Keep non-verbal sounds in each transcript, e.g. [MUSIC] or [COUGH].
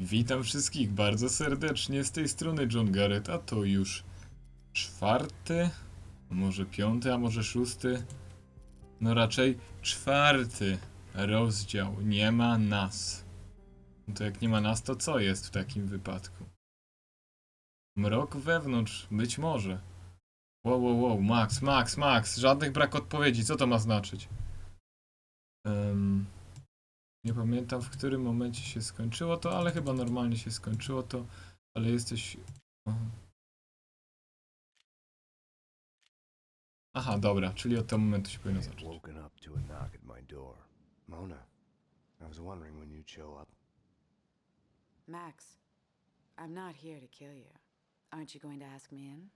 Witam wszystkich bardzo serdecznie z tej strony John Garrett, a to już czwarty, może piąty, a może szósty, no raczej czwarty rozdział. Nie ma nas. No to jak nie ma nas, to co jest w takim wypadku? Mrok wewnątrz, być może. Wow, wow, wow, Max, Max, Max, żadnych brak odpowiedzi, co to ma znaczyć? Em, nie pamiętam w którym momencie się skończyło to, ale chyba normalnie się skończyło to, ale jesteś... Aha. Dobra, czyli od tego momentu się powinno zacząć. woken up to a knock at my door. Mona, I was wondering when you'd show up. Max, I'm not here to kill you. Aren't you going to ask me in?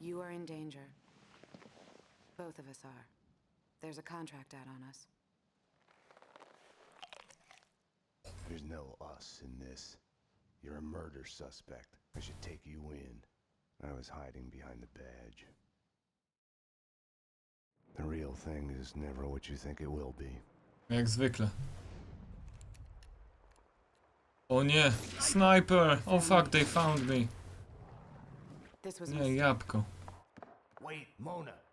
You are in danger. Both of us are. There's a contract out on us. There's no us in this. You're a murder suspect. I should take you in. I was hiding behind the badge. The real thing is never what you think it will be. Jak zwykle. O nie! Sniper! Oh fuck, they found me! This was Nie, jabłko. Wait, Mona!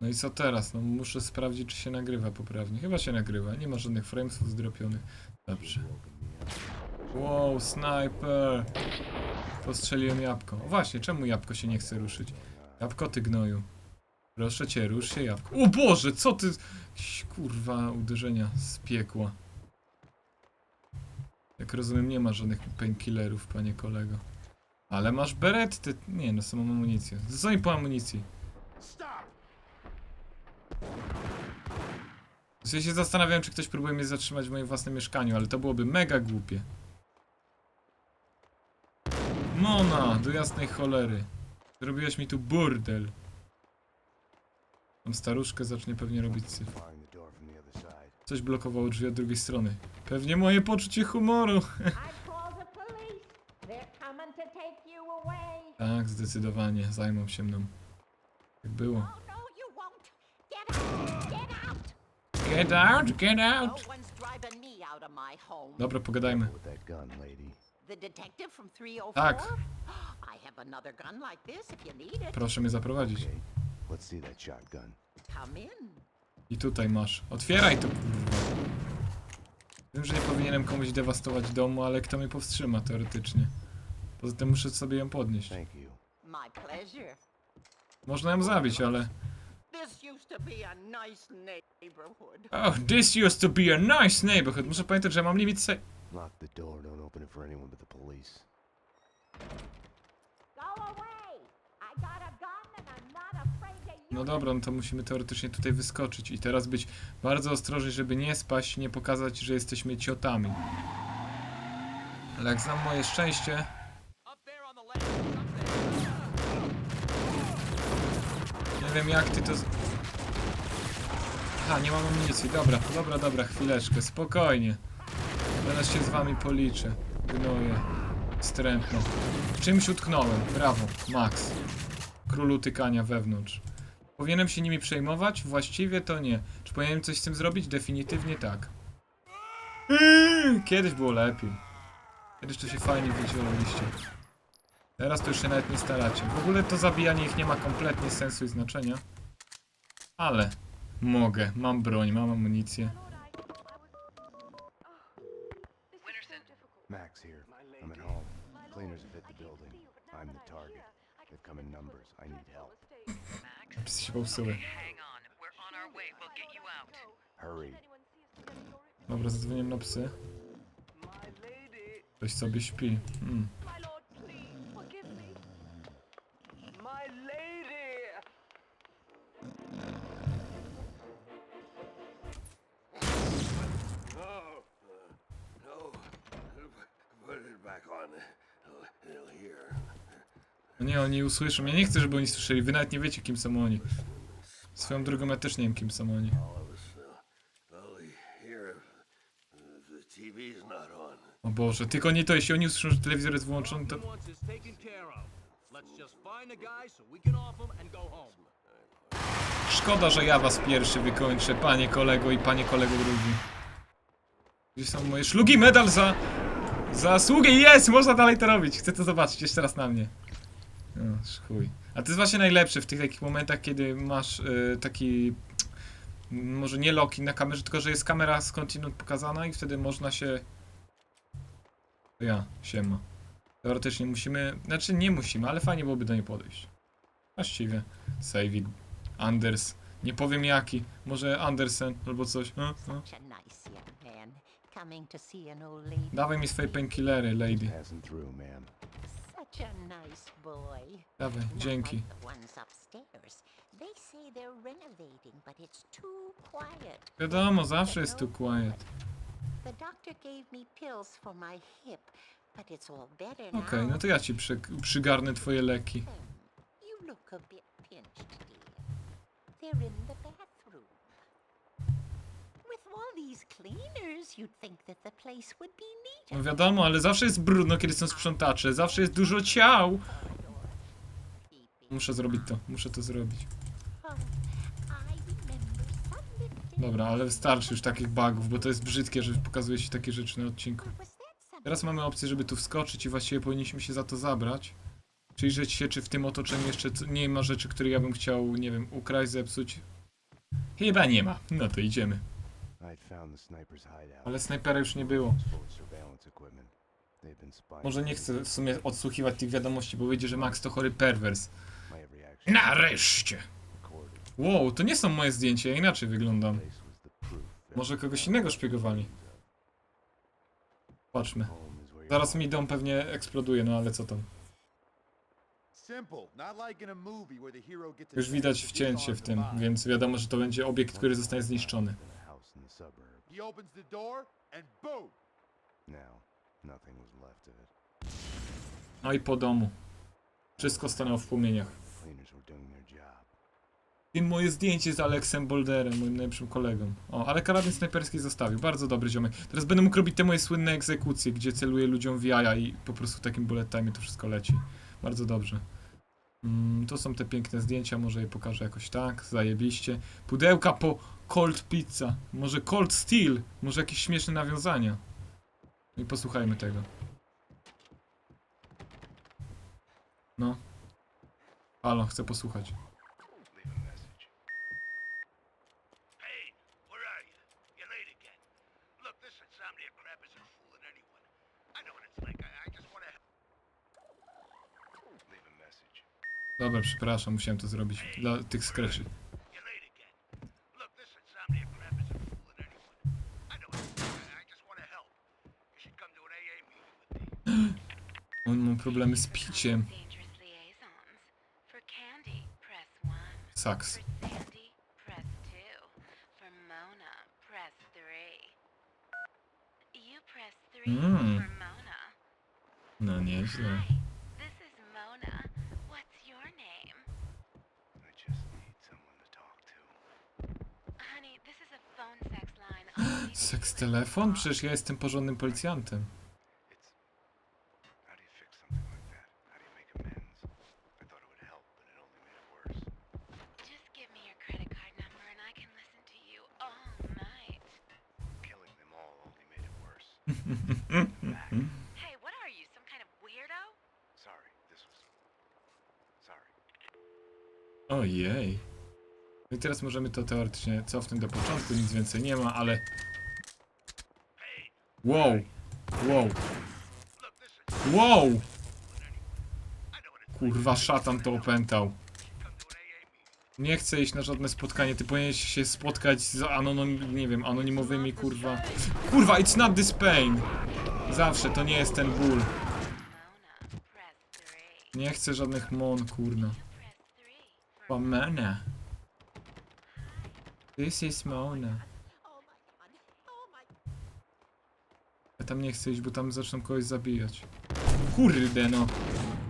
No i co teraz? No muszę sprawdzić, czy się nagrywa poprawnie. Chyba się nagrywa, nie ma żadnych framesów zdropionych. Dobrze. Wow, sniper! Postrzeliłem jabłko. O właśnie, czemu jabłko się nie chce ruszyć? Jabłko, ty gnoju. Proszę cię, rusz się jabłko. O Boże, co ty... Kurwa, uderzenia z piekła. Jak rozumiem, nie ma żadnych painkillerów, panie kolego. Ale masz beretty. Nie, no samą amunicję. Mi po amunicji? Ja się zastanawiałem, czy ktoś próbuje mnie zatrzymać w moim własnym mieszkaniu, ale to byłoby mega głupie. Mona, do jasnej cholery. Zrobiłeś mi tu burdel. Tam staruszkę zacznie pewnie robić syf. Coś blokowało drzwi od drugiej strony. Pewnie moje poczucie humoru. [LAUGHS] Tak, zdecydowanie, zajmą się mną. Jak było. Oh, no, you won't. Get out! Get out! Get out, get No out! one's driving me out of my home. Dobra, pogadajmy. 304? Tak. Proszę mnie zaprowadzić. I tutaj masz. Otwieraj to. Wiem, że nie powinienem komuś dewastować domu, ale kto mnie powstrzyma teoretycznie. Poza tym muszę sobie ją podnieść. Thank you. My pleasure. Można ją zabić, ale... This used to be a nice neighborhood. Oh, this used to be a nice neighborhood. Muszę pamiętać, że mam limit se... Lock the door. Don't open it for anyone but the police. Go away! I got a gun and I'm not afraid to use No dobra, no to musimy teoretycznie tutaj wyskoczyć i teraz być bardzo ostrożni, żeby nie spaść, nie pokazać, że jesteśmy ciotami. Ale jak znam moje szczęście... Nie wiem jak ty to... z- Aha, nie mam amunicji. Dobra, dobra, dobra, chwileczkę, spokojnie. Teraz się z wami policzę. Gnoję. Strętno. W czymś utknąłem. Brawo, Max. Królu tykania wewnątrz. Powinienem się nimi przejmować? Właściwie to nie. Czy powinienem coś z tym zrobić? Definitywnie tak. Eee, Kiedyś było lepiej. Kiedyś to się fajnie wydzielaliście. Teraz to już się nawet nie staracie. W ogóle to zabijanie ich nie ma kompletnie sensu i znaczenia. Ale mogę. Mam broń, mam amunicję. Max here. I'm at home. Cleaners have hit the building. I'm the target. They've come in numbers. I need help. Psy się popsuły. Hurry. Dobra, zadzwoniłem na psy. Ktoś sobie śpi. Hmm. Nie, oni usłyszą. Ja nie chcę, żeby oni słyszeli. Wy nawet nie wiecie, kim są oni. Swoją drogą ja też nie wiem, kim są oni. O Boże, tylko nie to, jeśli oni usłyszą, że telewizor jest włączony, to... Szkoda, że ja was pierwszy wykończę, panie kolego i panie kolego drugi. Gdzie są moje szlugi? Medal za... Zasługi! Jest! Można dalej to robić. Chcę to zobaczyć jeszcze raz na mnie. No, chuj. A to jest właśnie najlepsze w tych takich momentach, kiedy masz y, taki... Może nie loki na kamerze, tylko że jest kamera skądinąd pokazana i wtedy można się... To ja, siema. Teoretycznie musimy... Znaczy nie musimy, ale fajnie byłoby do niej podejść. Właściwie. Save it. Anders. Nie powiem jaki. Może Andersen albo coś. No. Such a lady. Dawaj mi swoje painkillery, lady. Such a nice boy. Dawaj, Not dzięki. like the ones upstairs. They say they're renovating, but it's too quiet. Wiadomo, zawsze jest tu quiet. The doctor gave me pills for my hip, but it's all better Okej, no to ja ci przy, przygarnę twoje leki. You look a bit pinched, dear. They're in the bathroom. No wiadomo, ale zawsze jest brudno, kiedy są sprzątacze. Zawsze jest dużo ciał. Muszę zrobić to, muszę to zrobić. Dobra, ale wystarczy już takich bugów, bo to jest brzydkie, że pokazuje się takie rzeczy na odcinku. Teraz mamy opcję, żeby tu wskoczyć i właściwie powinniśmy się za to zabrać. Przyjrzeć się, czy w tym otoczeniu jeszcze nie ma rzeczy, które ja bym chciał, nie wiem, ukraść, zepsuć. Chyba nie ma. No to idziemy. I'd found the sniper's hideout. Ale snajpera już nie było. Może nie chcę w sumie odsłuchiwać tych wiadomości, bo wyjdzie, że Max to chory perwers. Nareszcie! Wow, to nie są moje zdjęcia, ja inaczej wyglądam. Może kogoś innego szpiegowali. Patrzmy. home is where you Zaraz mi dom pewnie eksploduje, no ale co tam. Już widać wcięcie w tym, więc wiadomo, że to będzie obiekt, który zostanie zniszczony. The suburbs. He opens the door and boom! Now, nothing was left of it. No i po domu. Wszystko stanęło w płomieniach. Cleaners were doing their job. I moje zdjęcie z Aleksem Bolderem, moim najlepszym kolegą. O, ale karabin snajperski zostawił. Bardzo dobry ziomek. Teraz będę mógł robić te moje słynne egzekucje, gdzie celuję ludziom w jaja i po prostu takim bullet time to wszystko leci. Bardzo dobrze. Mm, to są te piękne zdjęcia, może je pokażę jakoś tak, zajebiście. Pudełka po Cold Pizza, może Cold Steel, może jakieś śmieszne nawiązania. I posłuchajmy tego. No. Halo, chcę posłuchać. Leave a message. Hey, where are you? You're late again. Look, this insomnia crap isn't fooling anyone. I know what it's like. I, I just want to help. Leave a message. Dobra, przepraszam, musiałem to zrobić dla tych skreczy. You're late again. Look, this insomnia crap isn't fooling anyone. I know what it's like. I, I just want to help. You should come to an AA meeting with me. On ma problemy z piciem. Dangerous liaisons. For candy, press 1. Saks. For Sandy, press 2. For Mona, press 3. You press 3 Mm. for Mona. No nieźle. Hi, this is Mona. What's your name? I just need someone to talk to. Honey, this is a phone sex line. only Seks telefon? Przecież ja jestem porządnym policjantem. It's. How do you fix something like that? How do you make amends? I thought it would help, but it only made it worse. Just give me your credit card number and I can listen to you all night. Killing them all only made it worse. Hey, what are you, some kind of weirdo? Sorry, this was. Sorry. Ojej. No i teraz możemy to teoretycznie cofnąć do początku, nic więcej nie ma, ale... Wow. Wow. Wow! Kurwa, szatan to opętał. Nie chcę iść na żadne spotkanie, ty powinieneś się spotkać z anonim, nie wiem, anonimowymi, kurwa... Kurwa, it's not this pain! Zawsze, to nie jest ten ból. Mona, press 3. Nie chcę żadnych mon, kurna. Press 3 for Pomena. This is Mona. Oh my god. Oh my Ja tam nie chcę iść, bo tam zaczną kogoś zabijać. Kurde no.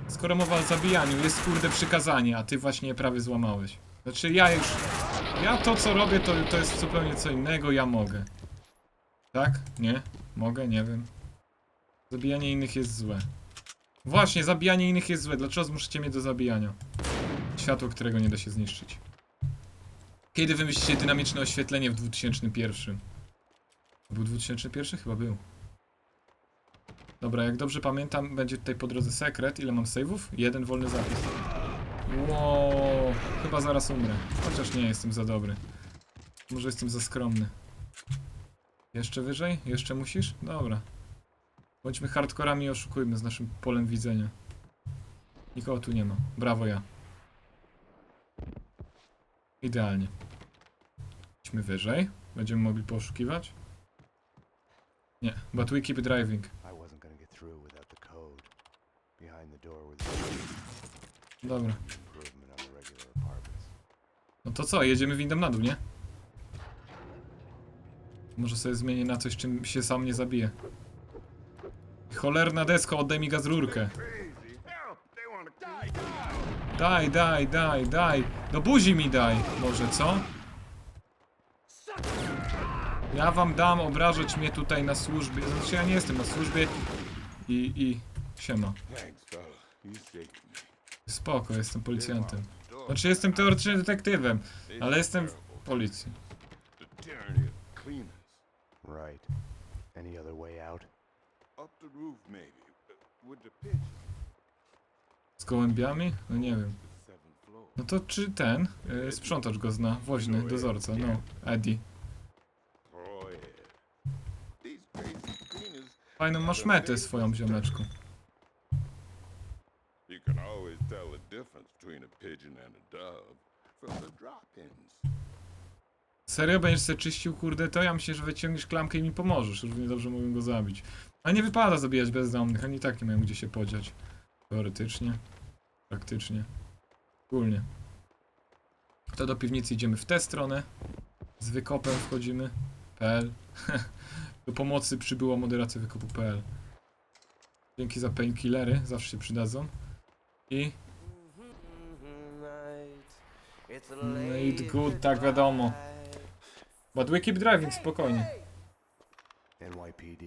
Skoro mowa o zabijaniu, jest kurde przykazanie, a ty właśnie je prawie złamałeś. Znaczy ja już... Ja to co robię to, to jest zupełnie co innego, ja mogę. Tak? Nie? Mogę? Nie wiem. Zabijanie innych jest złe. Właśnie, zabijanie innych jest złe. Dlaczego zmuszycie mnie do zabijania? Światło, którego nie da się zniszczyć. Kiedy wymyślicie dynamiczne oświetlenie w 2001? Był 2001? Chyba był. Dobra, jak dobrze pamiętam, będzie tutaj po drodze sekret. Ile mam save'ów? Jeden wolny zapis. Wow, chyba zaraz umrę. Chociaż nie jestem za dobry. Może jestem za skromny. Jeszcze wyżej? Jeszcze musisz? Dobra. Bądźmy hardkorami i oszukujmy z naszym polem widzenia. Nikogo tu nie ma. Brawo ja. Idealnie. Idźmy wyżej. Będziemy mogli poszukiwać. Nie, but we keep driving. I wasn't gonna get through without the code. Behind the door was Dobra. No to co, jedziemy windą na dół, nie? Może sobie zmienię na coś, czym się sam nie zabije. Cholerna desko, oddaj mi gaz rurkę. Daj, daj, daj, daj. Do buzi mi daj. Może, co? Ja wam dam obrażać mnie tutaj na służbie. Znaczy ja nie jestem na służbie. I, i... Siema. Thanks, Spoko, jestem policjantem. Znaczy jestem teoretycznie detektywem, ale jestem w policji. Right. Any other way out? Up the roof, maybe. With the pigeons. Z gołębiami? No nie wiem. No to czy ten, y, sprzątacz go zna, woźny, dozorca, no, Eddie. Oh, Fajną masz metę swoją ziomeczku. Serio będziesz se czyścił, kurde, to ja myślę, że wyciągniesz klamkę i mi pomożesz, równie dobrze mogę go zabić. A nie wypada zabijać bezdomnych, oni tak nie mają gdzie się podziać. Teoretycznie, praktycznie, ogólnie. To do piwnicy idziemy w tę stronę, z wykopem wchodzimy, PL. [LAUGHS] do pomocy przybyła moderacja wykopu.pl. Dzięki za painkillery, zawsze się przydadzą. I Made good, tak wiadomo. But we keep driving, spokojnie. NYPD.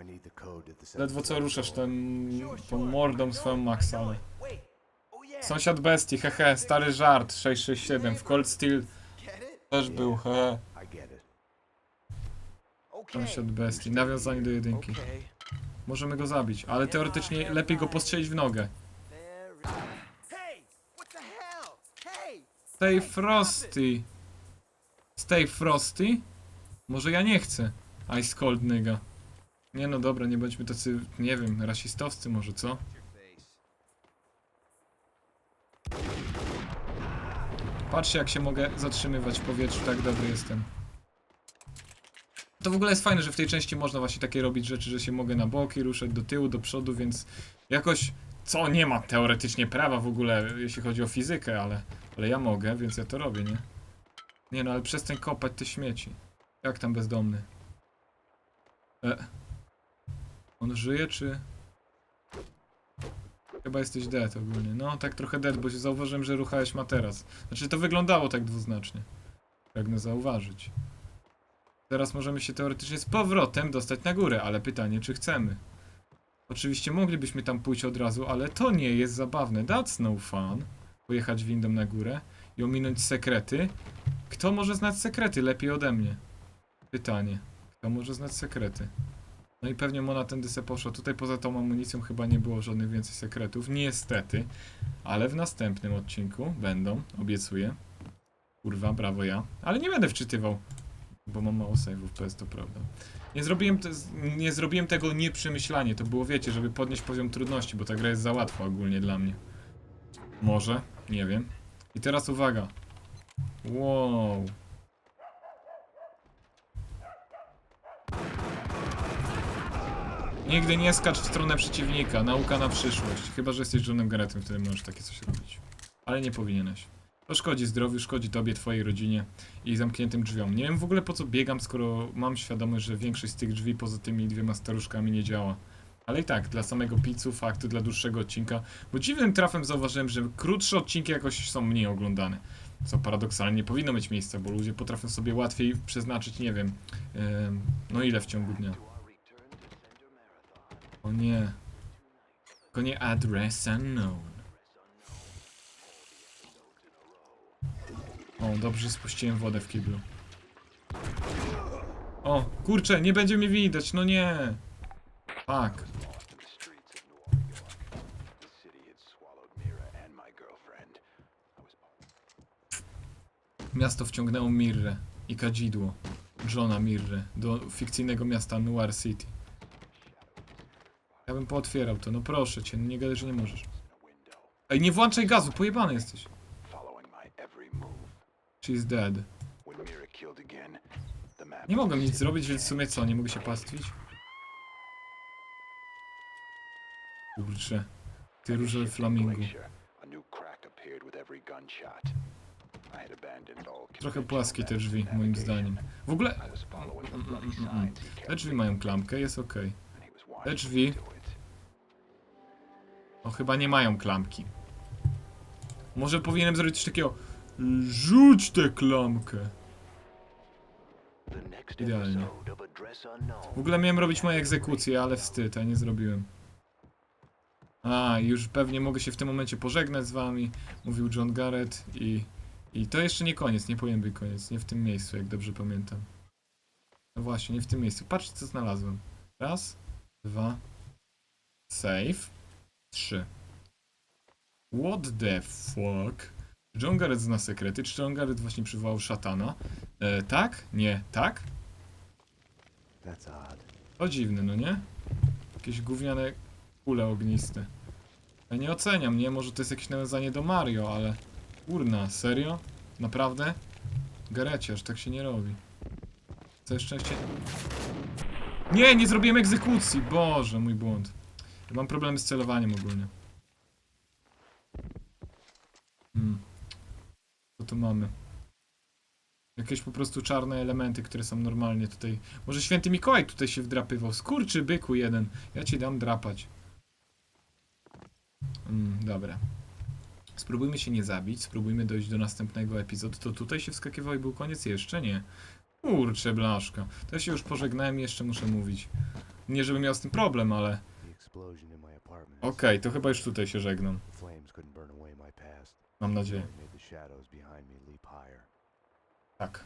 I need the code to the seventh Ledwo co ruszasz ten, tą mordą swoją Max, ale... Sąsiad bestii, hehe, stary żart, 667, w Cold Steel też był, hehe. Sąsiad bestii, nawiązanie do jedynki. Możemy go zabić, ale teoretycznie lepiej go postrzelić w nogę. Stay frosty. Stay frosty? Może ja nie chcę. Ice cold nigga. Nie no dobra, nie bądźmy tacy, nie wiem, rasistowscy może, co? Patrzcie jak się mogę zatrzymywać w powietrzu, tak dobry jestem. To w ogóle jest fajne, że w tej części można właśnie takie robić rzeczy, że się mogę na boki ruszać, do tyłu, do przodu, więc jakoś, co nie ma teoretycznie prawa w ogóle, jeśli chodzi o fizykę, ale, ale ja mogę, więc ja to robię, nie? Nie no, ale przestań kopać te śmieci. Jak tam bezdomny? E. On żyje, czy... Chyba jesteś dead ogólnie. No, tak trochę dead, bo się zauważyłem, że ruchałeś materac. Znaczy, to wyglądało tak dwuznacznie. Pragnę zauważyć. Teraz możemy się teoretycznie z powrotem dostać na górę, ale pytanie, czy chcemy. Oczywiście moglibyśmy tam pójść od razu, ale to nie jest zabawne. That's no fun. Pojechać windą na górę i ominąć sekrety. Kto może znać sekrety lepiej ode mnie? Pytanie. Kto może znać sekrety? No i pewnie Mona tędy se poszła. Tutaj poza tą amunicją chyba nie było żadnych więcej sekretów. Niestety. Ale w następnym odcinku będą, obiecuję. Kurwa, brawo ja. Ale nie będę wczytywał. Bo mam mało save'ów, to jest to prawda. Nie zrobiłem, te, nie zrobiłem tego nieprzemyślanie. To było, wiecie, żeby podnieść poziom trudności, bo ta gra jest za łatwa ogólnie dla mnie. Może, nie wiem. I teraz uwaga. Wow. Nigdy nie skacz w stronę przeciwnika. Nauka na przyszłość. Chyba, że jesteś Johnem Garrettem, wtedy możesz takie coś robić. Ale nie powinieneś. To szkodzi zdrowiu, szkodzi tobie, twojej rodzinie i zamkniętym drzwiom. Nie wiem w ogóle po co biegam, skoro mam świadomość, że większość z tych drzwi poza tymi dwiema staruszkami nie działa. Ale i tak, dla samego pizzu, faktu, dla dłuższego odcinka. Bo dziwnym trafem zauważyłem, że krótsze odcinki jakoś są mniej oglądane. Co paradoksalnie nie powinno mieć miejsca, bo ludzie potrafią sobie łatwiej przeznaczyć, nie wiem, em, no ile w ciągu dnia. O nie. Tylko nie address unknown. O, dobrze, spuściłem wodę w kiblu. O, kurczę, nie będzie mnie widać, no nie. Fuck. lost in the streets of New Orleans. The city had swallowed Mira and my girlfriend. I was Miasto wciągnęło Mirrę i kadzidło Johna Mirrę do fikcyjnego miasta Noir City. Ja bym pootwierał to, no proszę cię, no nie gadaj, że nie możesz. Ej, nie włączaj gazu, pojebany jesteś. She's dead. Nie mogę nic zrobić, więc w sumie co, nie mogę się pastwić? Kurczę. Ty róże Shifting Trochę płaskie te drzwi, moim zdaniem. W ogóle... Te drzwi mają klamkę, jest was Te drzwi... O, chyba nie mają klamki. Może powinienem zrobić coś takiego... Rzuć tę klamkę. Idealnie. W ogóle miałem robić moje egzekucje, ale wstyd, a nie zrobiłem. A, już pewnie mogę się w tym momencie pożegnać z wami, mówił John Garrett i... I to jeszcze nie koniec, nie powinien być koniec, nie w tym miejscu, jak dobrze pamiętam. No właśnie, nie w tym miejscu. Patrzcie, co znalazłem. Raz, dwa, save, trzy. What the fuck? John Garrett zna sekrety, czy John Garrett właśnie przywołał szatana? E, tak? Nie, tak? That's odd. To dziwne, no nie? Jakieś gówniane kule ogniste. Ja nie oceniam, nie? Może to jest jakieś nawiązanie do Mario, ale... Kurna, serio? Naprawdę? Gareciarz, tak się nie robi. Całe szczęście... Nie, nie zrobiłem egzekucji! Boże, mój błąd. Ja mam problemy z celowaniem ogólnie. Hmm. Co tu mamy? Jakieś po prostu czarne elementy, które są normalnie tutaj. Może święty Mikołaj tutaj się wdrapywał. Skurczy byku jeden. Ja ci dam drapać. Mm, dobra. Spróbujmy się nie zabić, spróbujmy dojść do następnego epizodu. To tutaj się wskakiwał i był koniec? Jeszcze nie. Kurczę, blaszka. To ja się już pożegnałem i jeszcze muszę mówić. Nie, żebym miał z tym problem, ale... Okej, to chyba już tutaj się żegnam. Mam nadzieję. Tak.